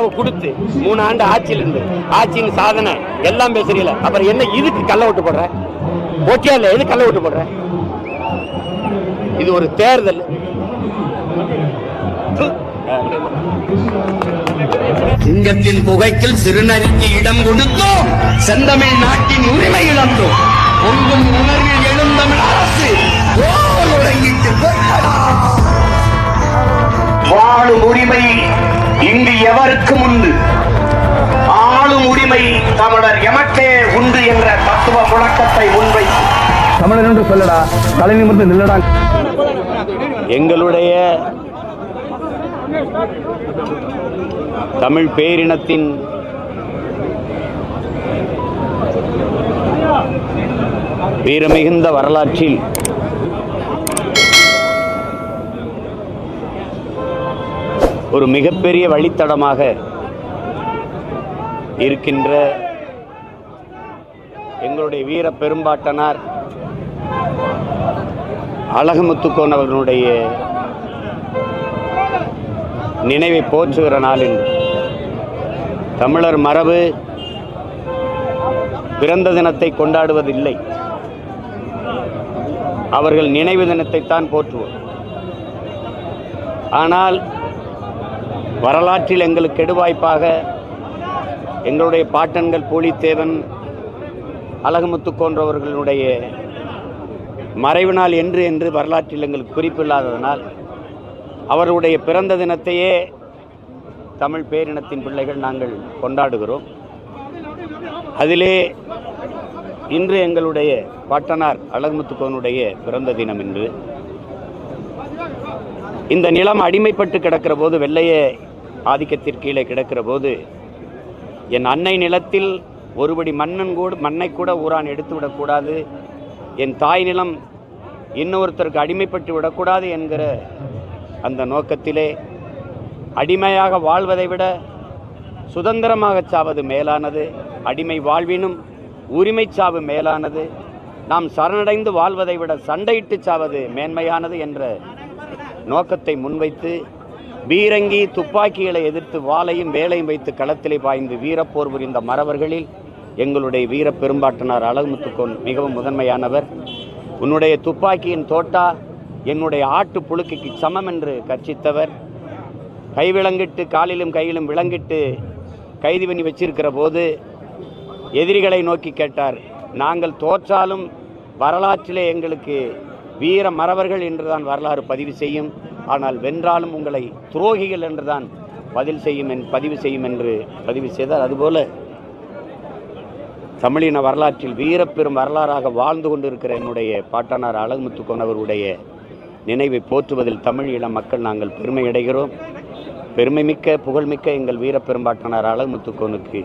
கொடுத்து மூணு ஆண்டு ஆட்சியில் இருந்து ஆட்சியின் சாதனை எல்லாம் பேசுறீல அப்புறம் என்ன இதுக்கு கள்ள ஓட்டு போடுற? ஓட்டியா இல்ல எது கள்ள ஓட்டு போடுற? இது ஒரு தேர்தல். சிங்கத்தின் புகைக்கில் சிறுநரிக்கு இடம் கொடுத்தோம். செந்தமிழ் நாட்டின் உரிமை இழந்தோம். பொங்கும் உணர்வில் எழுந்தமிழ் அரசு? வாழும் உரிமை இங்கு எவருக்கும் உண்டு. ஆளும் உரிமை தமிழர் எமக்கே உண்டு என்ற தத்துவ முழக்கத்தை முன்வைத்து. தமிழன் என்று சொல்லடா தலை நிமிர்ந்து நில்லடா. எங்களுடைய தமிழ் பேரினத்தின் வீரமிகுந்த வரலாற்றில் ஒரு மிகப்பெரிய வழித்தடமாக இருக்கின்ற எங்களுடைய வீர பெரும்பாட்டனார் அழகுமுத்துக்கோன் அவர்களுடைய நினைவை போற்றுகிற நாளில் தமிழர் மரபு பிறந்த தினத்தை கொண்டாடுவதில்லை. அவர்கள் நினைவு தினத்தைத்தான் போற்றுவோம். ஆனால் வரலாற்றில் எங்களுக்கு கெடுவாய்ப்பாக எங்களுடைய பாட்டன்கள் போலித்தேவன் அழகுமுத்து போன்றவர்களுடைய மறைவு நாள் என்று என்று வரலாற்றில் எங்களுக்கு குறிப்பில்லாததனால் அவருடைய பிறந்த தினத்தையே தமிழ் பேரினத்தின் பிள்ளைகள் நாங்கள் கொண்டாடுகிறோம். அதிலே இன்று எங்களுடைய பாட்டனார் அழகுமுத்துக்கோனுடைய பிறந்த தினம் என்று இந்த நிலம் அடிமைப்பட்டு கிடக்கிற போது வெள்ளைய ஆதிக்கத்திற்கு கீழே கிடக்கிற போது என் அன்னை நிலத்தில் ஒருபடி மன்னன் கூட மண்ணை கூட ஊரான் எடுத்து விடக்கூடாது. என் தாய் நிலம் இன்னொருத்தருக்கு அடிமைப்பட்டு விடக்கூடாது என்கிற அந்த நோக்கத்திலே அடிமையாக வாழ்வதை விட சுதந்திரமாக சாவது மேலானது. அடிமை வாழ்வினும் உரிமை சாவு மேலானது. நாம் சரணடைந்து வாழ்வதை விட சண்டையிட்டு சாவது மேன்மையானது என்ற நோக்கத்தை முன்வைத்து பீரங்கி துப்பாக்கிகளை எதிர்த்து வாளையும் வேலையும் வைத்து களத்திலே பாய்ந்து வீரப்போர் புரிந்த மறவர்களில் எங்களுடைய வீர பெரும்பாட்டனார் அழகுமுத்துக்கோன் மிகவும் முதன்மையானவர். உன்னுடைய துப்பாக்கியின் தோட்டா என்னுடைய ஆட்டு புழுக்கைக்கு சமம் என்று கர்ச்சித்தவர் கை விளங்கிட்டு காலிலும் கையிலும் விளங்கிட்டு கைது பண்ணி வச்சிருக்கிற போது எதிரிகளை நோக்கி கேட்டார் நாங்கள் தோற்றாலும் வரலாற்றிலே எங்களுக்கு வீர மறவர்கள் என்றுதான் வரலாறு பதிவு செய்யும். ஆனால் வென்றாலும் உங்களை துரோகிகள் என்றுதான் பதில் செய்யும் என் பதிவு செய்யும் என்று பதிவு செய்தார். அதுபோல தமிழின வரலாற்றில் வீரப்பெரும் வரலாறாக வாழ்ந்து கொண்டிருக்கிற என்னுடைய பாட்டனார் அழகுமுத்துக்கோன் அவருடைய நினைவை போற்றுவதில் தமிழ் இளம் மக்கள் நாங்கள் பெருமை அடைகிறோம். பெருமைமிக்க புகழ்மிக்க எங்கள் வீரப்பெரும்பாட்டனார் அழகுமுத்துக்கோனுக்கு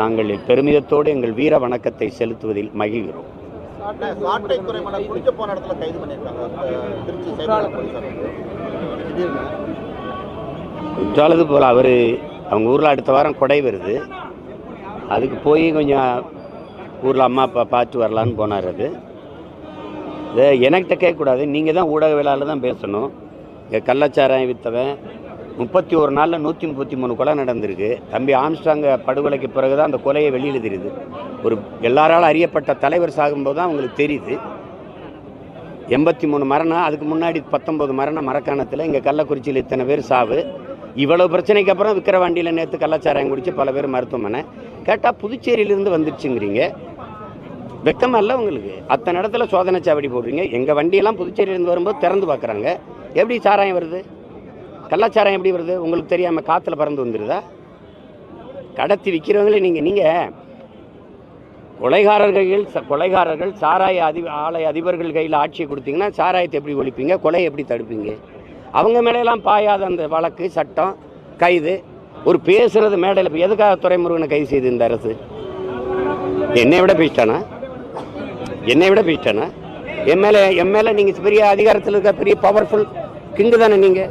நாங்கள் பெருமிதத்தோடு எங்கள் வீர வணக்கத்தை செலுத்துவதில் மகிழ்கிறோம். சாட்டை குறைமலை குடிக்க போன இடத்துல கைது பண்ணியிருக்காங்க. திருச்சி சைபர் போலீசார் வந்து. போல் அவர் அவங்க ஊரில் அடுத்த வாரம் கொடை வருது. அதுக்கு போய் கொஞ்சம் ஊரில் அம்மா அப்பா பார்த்து வரலான்னு போனார் அது. இதை எனக்கிட்ட கேட்கக்கூடாது. நீங்கள் தான் ஊடகவியலாளர் தான் பேசணும். இங்கே கள்ளச்சாராயம் விற்றவன் முப்பத்தி ஒரு நாளில் நூற்றி முப்பத்தி மூணு கொலை நடந்திருக்கு. தம்பி ஆம்ஸ்டாங்க படுகொலைக்கு பிறகு தான் அந்த கொலையை வெளியில் தெரியுது ஒரு எல்லாராலும் அறியப்பட்ட தலைவர் சாகும்போது தான் அவங்களுக்கு தெரியுது. எண்பத்தி மூணு மரணம் அதுக்கு முன்னாடி பத்தொம்பது மரணம் மரக்காணத்தில் இங்கே கள்ளக்குறிச்சியில் இத்தனை பேர் சாவு. இவ்வளோ பிரச்சனைக்கு அப்புறம் விக்கிரவாண்டியில் நேற்று கள்ளச்சாராயம் குடிச்சு பல பேர் மருத்துவமனை. கேட்டால் புதுச்சேரியிலேருந்து வந்துருச்சுங்கிறீங்க. வெக்கமாக இல்லை உங்களுக்கு? அத்தனை இடத்துல சோதனை சாவடி போடுறீங்க. எங்கள் வண்டியெல்லாம் புதுச்சேரியிலேருந்து வரும்போது திறந்து பார்க்குறாங்க எப்படி சாராயம் வருது? கள்ளாச்சாரம் எப்படி வருது? உங்களுக்கு தெரியாமல் காற்றுல பறந்து வந்துடுதா கடத்தி விற்கிறவங்களே நீங்கள் நீங்கள் கொலைகாரர்கள் ச- கொலைகாரர்கள் சாராய அதி ஆலை அதிபர்கள் கையில் ஆட்சியை கொடுத்தீங்கன்னா சாராயத்தை எப்படி ஒழிப்பீங்க? கொலையை எப்படி தடுப்பீங்க? அவங்க மேலையெல்லாம் பாயாத அந்த வழக்கு சட்டம் கைது. ஒரு பேசுகிறது மேடையில் இப்போ எதுக்காக துறைமுருகனை கைது செய்து இந்த அரசு? என்னை விட பேசிட்டானா என்னை விட பேசிட்டானா என் மேலே மேலே நீங்கள் பெரிய அதிகாரத்தில் இருக்க பெரிய பவர்ஃபுல் கிங்கு தானே நீங்கள்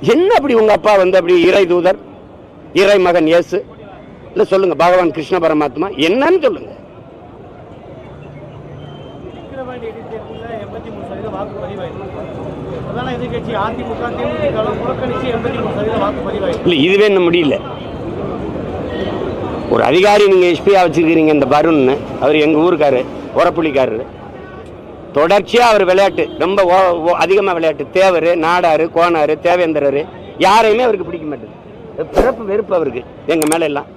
என்ன அப்படி உங்க அப்பா வந்து அப்படி இறை தூதர் இறை மகன் இயேசு? இல்ல சொல்லுங்க பகவான் கிருஷ்ண பரமாத்மா என்னன்னு சொல்லுங்க. இல்ல இதுவே இன்னும் முடியல. ஒரு அதிகாரி நீங்க எஸ்பியா வச்சிருக்கிறீங்க இந்த வருண்னு. அவர் எங்க ஊருக்காரு உரப்புலிக்காரரு. தொடர்ச்சியாக அவர் விளையாட்டு ரொம்ப ஓ- ஓ- விளையாட்டு. தேவர் நாடார் கோனார் தேவேந்திரர் யாரையுமே அவருக்கு பிடிக்க மாட்டேது பிறப்பு வெறுப்பு அவருக்கு எங்கள் மேலே எல்லாம்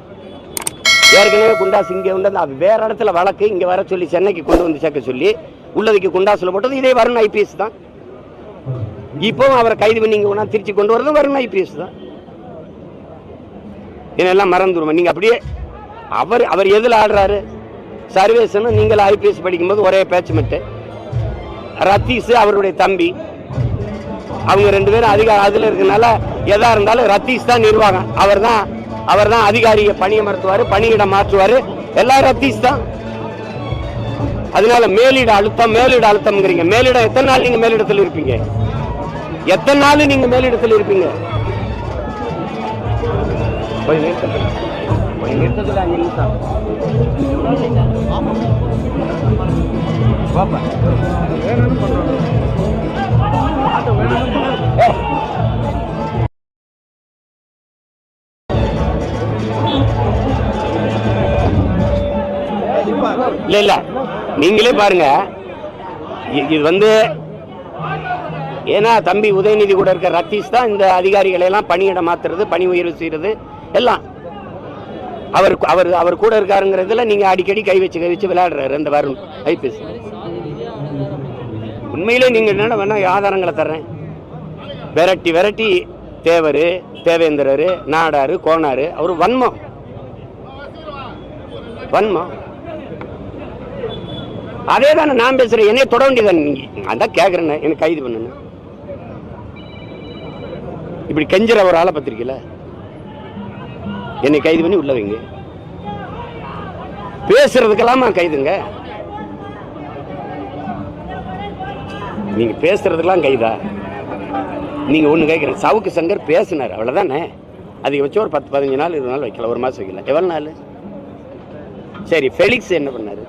ஏற்கனவே குண்டாசு இங்கே உண்டு அது வேறு இடத்துல வழக்கு இங்கே வர சொல்லி சென்னைக்கு கொண்டு வந்து சேர்க்க சொல்லி உள்ளதுக்கு குண்டாசில் போட்டது இதே வருண் ஐபிஎஸ் தான். இப்போவும் அவரை கைது பண்ணி இங்க ஒன்றா திருச்சி கொண்டு வரதும் வருண் ஐபிஎஸ் தான். இதெல்லாம் மறந்துடுவோம் நீங்கள் அப்படியே அவர் அவர் எதில் ஆடுறாரு? சர்வேஸ்ன்னு நீங்கள் ஐபிஎஸ் படிக்கும்போது ஒரே பேச்சு மட்டும். ரத்தீஷ் அவருடைய தம்பி. அவங்க ரெண்டு பேரும் அதிகாரி அதில் இருக்கனால எதா இருந்தாலும் ரத்தீஷ் தான் நிர்வாகம். அவர் தான் அவர் தான் அதிகாரியை பணியமர்த்துவார் பணியிடம் மாற்றுவார். எல்லாம் ரத்தீஷ் தான். அதனால மேலிட அழுத்தம் மேலிட அழுத்தம்ங்கிறீங்க. மேலிடம் எத்தனை நாள் நீங்க மேலிடத்தில் இருப்பீங்க? எத்தனை நாள் நீங்க மேலிடத்தில் இருப்பீங்க? கொஞ்சம் அஞ்சு நிமிஷம் பாப்பா இல்ல நீங்களே பாருங்க. இது வந்து ஏன்னா தம்பி உதயநிதி கூட இருக்க ரத்தீஷ் தான் இந்த அதிகாரிகளை எல்லாம் பணியிட மாத்துறது பணி உயர்வு செய்யறது எல்லாம். அவர் அவர் அவர் கூட இருக்காருங்கிறதுல நீங்க அடிக்கடி கை வச்சு கை வச்சு விளையாடுறாரு அந்த வருண் ஐபிஎஸ். உண்மையிலே நீங்க என்னென்ன வேணா ஆதாரங்களை தர்றேன். விரட்டி விரட்டி தேவர் தேவேந்திரர் நாடாரு கோனாரு அவர் வன்மம். வன்மம். அதே தானே நான் பேசுறேன். என்னைய தொட வேண்டியதானே நீங்க? அதான் கேட்குறேன்னு எனக்கு கைது பண்ணுங்க இப்படி கெஞ்சிற ஒரு ஆளை பத்திரிக்கையில என்னை கைது பண்ணி உள்ள வைங்க. பேசுறதுக்கெல்லாமா கைதுங்க. நீங்க பேசுறதுக்கெல்லாம் கைதா? நீங்க ஒண்ணு கேட்குறேன் சவுக்கு சங்கர் பேசினார் அவ்வளவுதானே? அதை வச்சு ஒரு பத்து பதினஞ்சு நாள் இருபது நாள் வைக்கல ஒரு மாசம் வைக்கல. எவ்வளவு நாள்? சரி ஃபெலிக்ஸ் என்ன பண்ணாரு?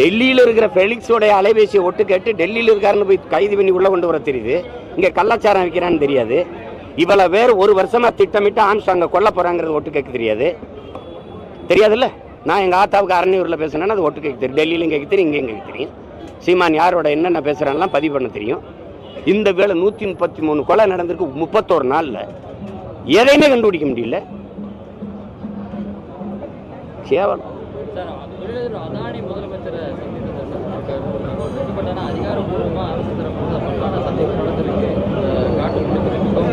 டெல்லியில் இருக்கிற ஃபெலிக்ஸோடைய அலைபேசியை ஒட்டு கேட்டு டெல்லியில் இருக்காருன்னு போய் கைது பண்ணி உள்ள கொண்டு வர தெரியுது. இங்கே கள்ளச்சாரம் வைக்கிறான்னு தெரியாது. இவ்வளவு பேர் ஒரு வருஷமா திட்டமிட்டு ஆம்ஸ்டாங்க கொல்ல போறாங்கிறது ஒட்டு கேட்க தெரியாது. தெரியாதுல்ல? நான் எங்க ஆத்தாவுக்கு அரணியூர்ல பேசுனேன்னா அது ஒட்டு கேட்க தெரியும். டெல்லியிலும் கேட்க தெரியும் இங்கேயும் கேட்க தெரியும். சீமான் யாரோட என்னென்ன பேசுறான்லாம் பதிவு பண்ண தெரியும். இந்த வேலை நூத்தி முப்பத்தி மூணு கொலை நடந்திருக்கு முப்பத்தோரு நாள்ல. எதையுமே கண்டுபிடிக்க முடியல. கேவலம். அதிகாரப்பூர்வமாக அரசு தரப்பு பொருளாதார சந்திப்பு நடந்திருக்கு காட்டு மிகவும்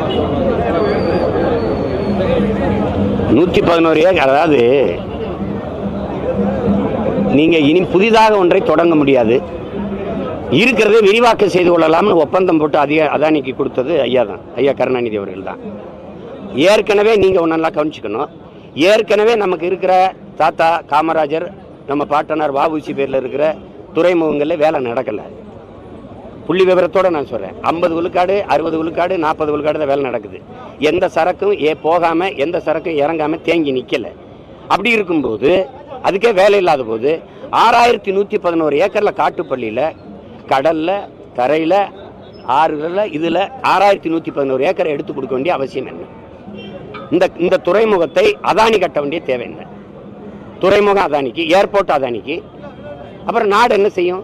நூற்றி பதினோரு ஏக்கர் அதாவது நீங்கள் இனி புதிதாக ஒன்றை தொடங்க முடியாது. இருக்கிறதை விரிவாக்கம் செய்து கொள்ளலாம்னு ஒப்பந்தம் போட்டு அதிக அதானிக்கு கொடுத்தது ஐயா தான் ஐயா கருணாநிதி அவர்கள் தான். ஏற்கனவே நீங்கள் நல்லா கவனிச்சுக்கணும். ஏற்கனவே நமக்கு இருக்கிற தாத்தா காமராஜர் நம்ம பாட்டனார் வாபூசி பேரில் இருக்கிற துறைமுகங்களில் வேலை நடக்கலை. புள்ளி விவரத்தோட நான் சொல்கிறேன் ஐம்பது விழுக்காடு அறுபது விழுக்காடு நாற்பது விழுக்காடு தான் வேலை நடக்குது. எந்த சரக்கும் ஏ போகாமல் எந்த சரக்கும் இறங்காமல் தேங்கி நிற்கலை அப்படி இருக்கும்போது அதுக்கே வேலை இல்லாத போது ஆறாயிரத்தி நூற்றி பதினோரு ஏக்கரில் காட்டுப்பள்ளியில் கடலில் தரையில் ஆறுகளில் இதில் ஆறாயிரத்தி நூற்றி பதினோரு ஏக்கரை எடுத்து கொடுக்க வேண்டிய அவசியம் என்ன? இந்த இந்த துறைமுகத்தை அதானி கட்ட வேண்டிய தேவை என்ன? துறைமுகம் அதானிக்கு ஏர்போர்ட் அதானிக்கு அப்புறம் நாடு என்ன செய்யும்?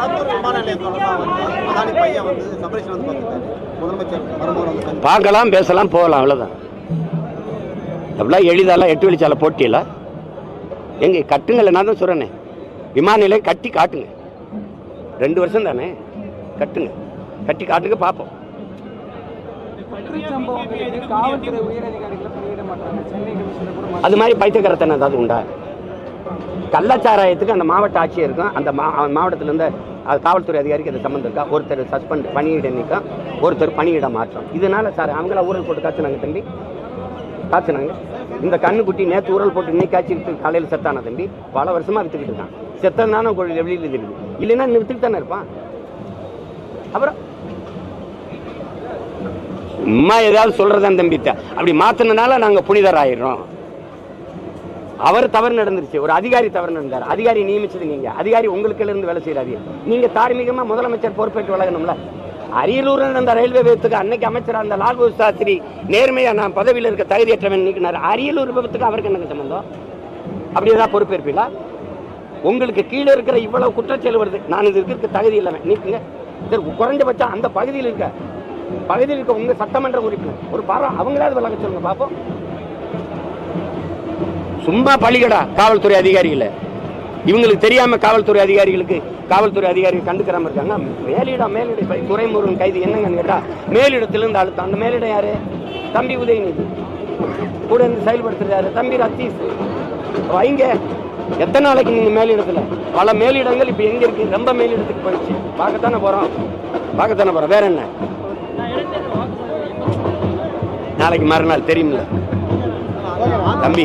விமான நிலையம் தொடர்பாக வந்து அதானி பையன் வந்து வந்து பார்த்துட்டாரு முதலமைச்சர் வந்து பார்க்கலாம் பேசலாம் போகலாம் அவ்வளோதான் அப்படிலாம் எளிதாலாம் எட்டு வெளிச்சால போட்டியில். எங்கே கட்டுங்கள் நான் தான் சொல்கிறேனே விமான நிலையம் கட்டி காட்டுங்க. ரெண்டு வருஷம் தானே? கட்டுங்க. கட்டி காட்டுங்க பார்ப்போம். அது மாதிரி பைத்தியக்காரத்தனம் ஏதாவது உண்டா? கள்ளச்சாராயத்துக்கு அந்த மாவட்ட ஆட்சியருக்கும் அந்த மா மாவட்டத்தில் அது காவல்துறை அதிகாரிக்கு அது சம்மந்தம் இருக்கா? ஒருத்தர் சஸ்பெண்ட் பணியிட நீக்கம் ஒருத்தர் பணியிட மாற்றம். இதனால் சார் அவங்கள ஊழல் போட்டு காய்ச்சினாங்க தம்பி. காய்ச்சினாங்க. இந்த கண்ணுக்குட்டி நேற்று ஊரல் போட்டு இன்னைக்கு காய்ச்சிட்டு காலையில் செத்தான தம்பி? பல வருஷமாக விற்றுக்கிட்டு இருக்கான். செத்தனான வெளியில் தெரியுது இல்லைன்னா இன்னும் விற்றுட்டு தானே இருப்பான். அப்புறம் அம்மா ஏதாவது சொல்கிறதான் தம்பி. அப்படி மாற்றினதுனால நாங்கள் புனிதர் ஆயிடுறோம் அவர் தவறு நடந்துருச்சு. ஒரு அதிகாரி தவறு நடந்தார். அதிகாரி நியமிச்சது நீங்க அதிகாரி உங்களுக்கு இருந்து வேலை செய்யறாரு நீங்க தார்மீகமா முதலமைச்சர் பொறுப்பேற்று வழங்கணும்ல. அரியலூர் நடந்த ரயில்வே விபத்துக்கு அன்னைக்கு அமைச்சராக இருந்த லால் பகதூர் சாஸ்திரி நேர்மையா நான் பதவியில் இருக்க தகுதியற்றவன் நீக்கினார். அரியலூர் விபத்துக்கு அவருக்கு என்ன சம்பந்தம்? அப்படி ஏதாவது பொறுப்பேற்பீங்களா? உங்களுக்கு கீழே இருக்கிற இவ்வளவு குற்றச்செயல் வருது. நான் இது இருக்க தகுதி இல்லாமல் நீக்குங்க. இதற்கு குறைஞ்சபட்சம் அந்த பகுதியில் இருக்க பகுதியில் இருக்க உங்க சட்டமன்ற உறுப்பினர் ஒரு பாரம் அவங்களாவது விளக்க சொல்லுங்க பார்ப்போம் சும்மா பழிகடா காவல்துறை அதிகாரிகளை. இவங்களுக்கு தெரியாம காவல்துறை அதிகாரிகளுக்கு காவல்துறை அதிகாரிகள் கண்டுக்கிறாம இருக்காங்க. மேலிடம் மேலிடம் துறைமுருகன் கைது என்னங்கன்னு கேட்டா மேலிடத்திலிருந்து அழுத்தம் அந்த மேலிடம் யாரு? தம்பி உதயநிதி. கூட இருந்து செயல்படுத்துறாரு. யாரு தம்பி ரத்தீஷ் வைங்க எத்தனை நாளைக்கு நீங்க மேலிடத்துல? பல மேலிடங்கள் இப்ப எங்க இருக்கு? ரொம்ப மேலிடத்துக்கு போயிடுச்சு. பார்க்கத்தானே போறோம். பார்க்கத்தானே போறோம். வேற என்ன? நாளைக்கு மறுநாள் தெரியுமில்ல தம்பி